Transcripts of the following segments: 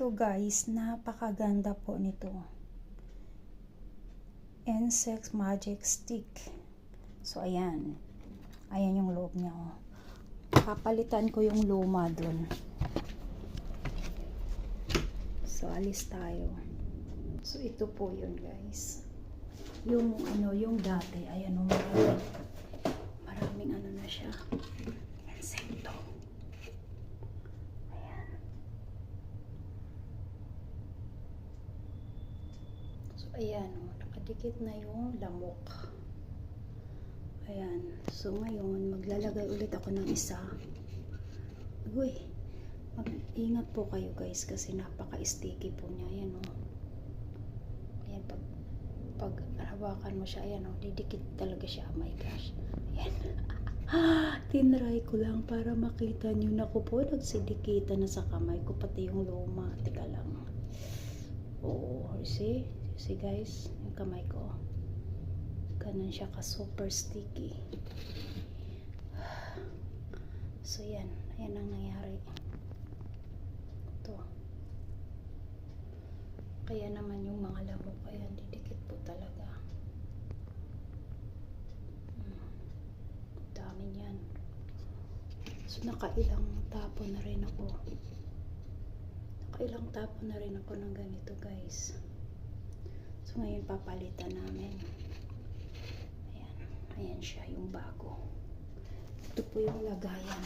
Ito guys, napakaganda po nito. Insect Magic Stick. So ayan. Ayan yung loob niya. Oh. Papalitan ko yung luma dun. So alis tayo. So ito po yun guys. Yung ano, yung dati. Ayan o, maraming, maraming ano na siya. Insekto. Ayan. So, ayan, oh, nakadikit na yung lamok. Ayan. So, ngayon, maglalagay ulit ako ng isa. Uy, mag-ingat po kayo guys kasi napaka-sticky po niya. Ayan, oh. Ayan, pag, pag hawakan mo siya, ayan, oh, didikit talaga siya. Oh my gosh. Ayan. Tinry ko lang para makita nyo. Naku po, nagsidikita na sa kamay ko, pati yung luma. Teka lang. Oo, you see? See guys? Yung kamay ko. Ganun siya ka super sticky. So yan, yan ang nangyari. Ito. Kaya naman yung mga lamok, ayan, didikit po talaga. Hmm. Dami niyan. So nakailang tapo na rin ako. Nakailang tapo na rin ako ng ganito guys. So ngayon papalitan namin. Ayan. Ayan siya yung bago. Ito po yung lagayan.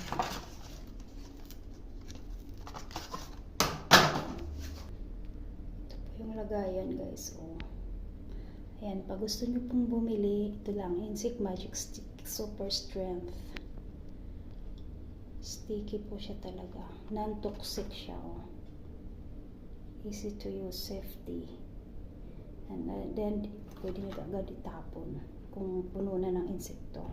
Ito po yung lagayan guys. Oh. Ayan. Pag gusto nyo pong bumili, ito lang. Insect Magic Stick Super Strength. Sticky po siya talaga. Non-toxic siya. Oh. Easy to use. Safety. And uh, then, pwede nyo agad itapon kung puno na ng insekto.